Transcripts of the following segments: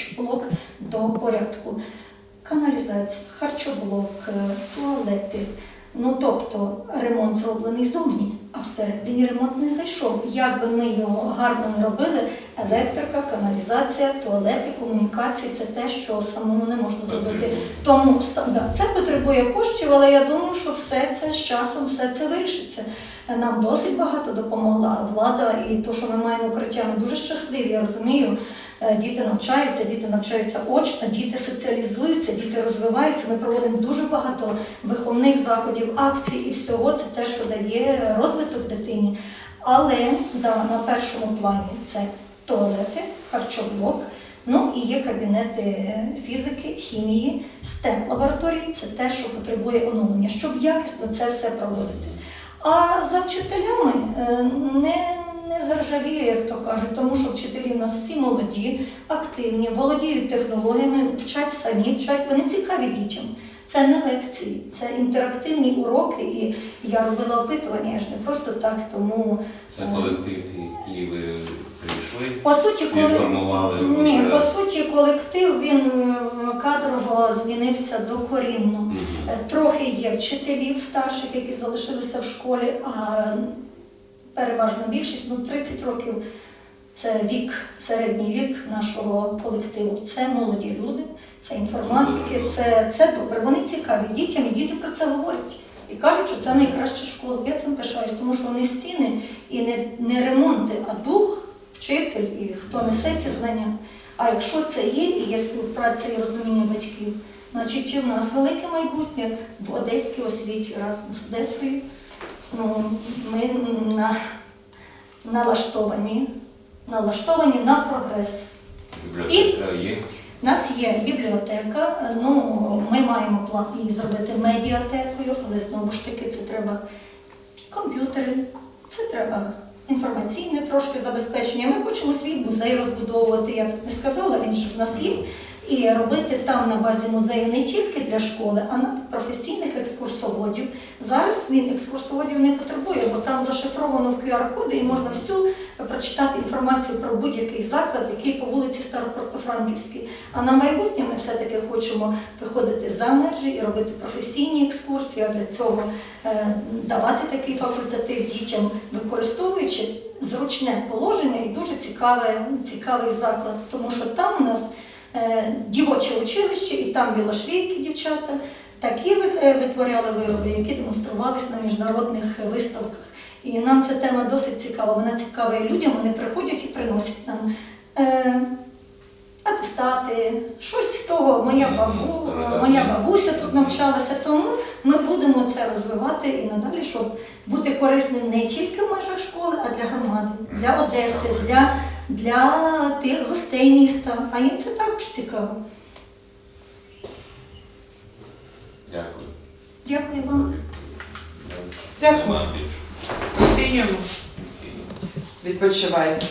харчоблок до порядку. Каналізація, харчоблок, е, туалети. Ну тобто ремонт зроблений зовні, а всередині ремонт не зайшов. Як би ми його гарно не робили, електрика, каналізація, туалети, комунікації це те, що самому не можна зробити. Тому да, це потребує коштів, але я думаю, що все це з часом все це вирішиться. Нам досить багато допомогла влада, і то, що ми маємо укриття, ми дуже щасливі. Я розумію. Е, Діти навчаються, діти навчаються очно, діти соціалізуються, діти розвиваються. Ми проводимо дуже багато виховних заходів, акцій і всього це те, що дає розвиток дитині. Але да, на першому плані це туалети, харчоблок. Ну і є кабінети фізики, хімії, STEM лабораторії. Це те, що потребує оновлення, щоб якісно це все проводити. А за вчителями е, не заржавіє, як то кажуть, тому що вчителі в нас всі молоді, активні, володіють технологіями, вчать самі, вчать, вони цікаві дітям. Це не лекції, це інтерактивні уроки, і я робила опитування, я ж не просто так, тому Це колектив, який ви прийшли, по суті, коли сформували. ні, по суті, колектив він е, кадрово змінився докорінно. Е, Трохи є вчителів старших, які залишилися в школі, а переважна більшість, ну 30 років це вік, середній вік нашого колективу. Це молоді люди, це інформатики, це, це добре. Вони цікаві дітям, і діти про це говорять. І кажуть, що це найкраща школа. Я цим пишаюсь, тому що не стіни і не, не ремонти, а дух, вчитель і хто несе ці знання. А якщо це є, і є співпраця і розуміння батьків, значить і в нас велике майбутнє в одеській освіті разом з Одесою. Ми на, налаштовані, налаштовані на прогрес. Бібліотека є. У нас є бібліотека, ну ми маємо план її зробити медіатекою, але знову ж таки це треба комп'ютери, це треба інформаційне трошки забезпечення. Ми хочемо свій музей розбудовувати, я так не сказала, він же в нас є. І робити там на базі музею не тільки для школи, а навіть професійних екскурсоводів. Зараз він екскурсоводів не потребує, бо там зашифровано в QR-коди і можна всю прочитати інформацію про будь-який заклад, який по вулиці Старопортофранківській. А на майбутнє ми все-таки хочемо виходити за межі і робити професійні екскурсії, а для цього е, давати такий факультатив дітям, використовуючи зручне положення і дуже цікаве, цікавий заклад, тому що там у нас дівоче училище, і там білошвійки дівчата такі е, витворяли вироби, які демонструвалися на міжнародних виставках. І нам ця тема досить цікава. Вона цікава і людям, вони приходять і приносять нам е, атестати, щось з того. Моя, бабу, моя бабуся тут навчалася, тому ми будемо це розвивати і надалі, щоб бути корисним не тільки в межах школи, а для громади, для Одеси, для, для тих гостей міста. А їм це також цікаво. Дякую. Дякую вам. Дякую. Нема більше. Оцінюємо. Відпочивайте.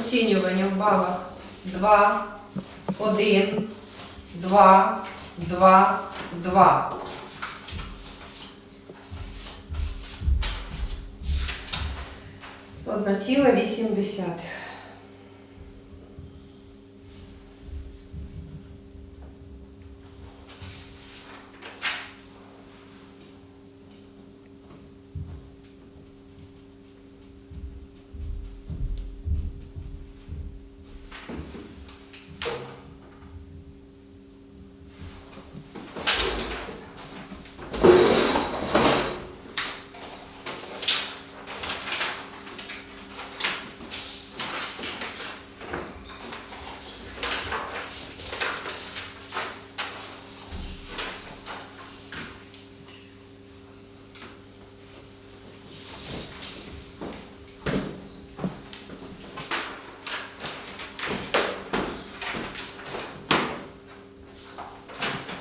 Оцінювання в балах 2, 1, 2, 2, 2. Одна ціла вісім десятих.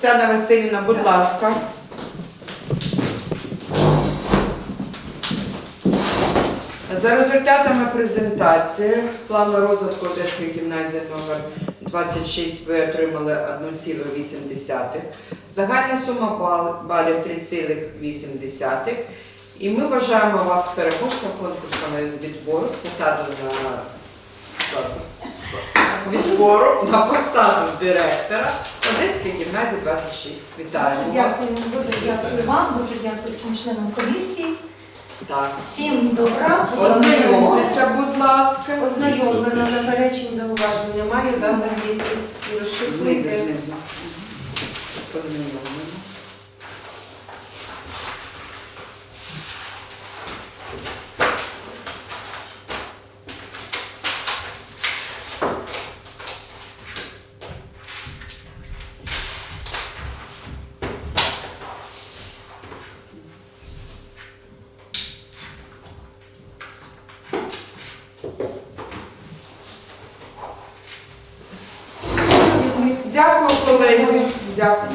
Тетяна Васильівна, будь ласка. За результатами презентації плану розвитку Одеської гімназії номер 26 ви отримали 1,8. Загальна сума бал- балів 3,8. І ми вважаємо вас переможцем конкурсу відбору з посаду на відбору на посаду директора Одеської гімназії 26. Вітаємо вас. Дякую, дуже дякую вам, дуже дякую всім членам комісії. Так. Всім добра. Ознайомтеся, будь ласка. Ознайомлено, заперечень, зауважень немає, дата підпис і Знизу, Дякую, колеги. Дякую.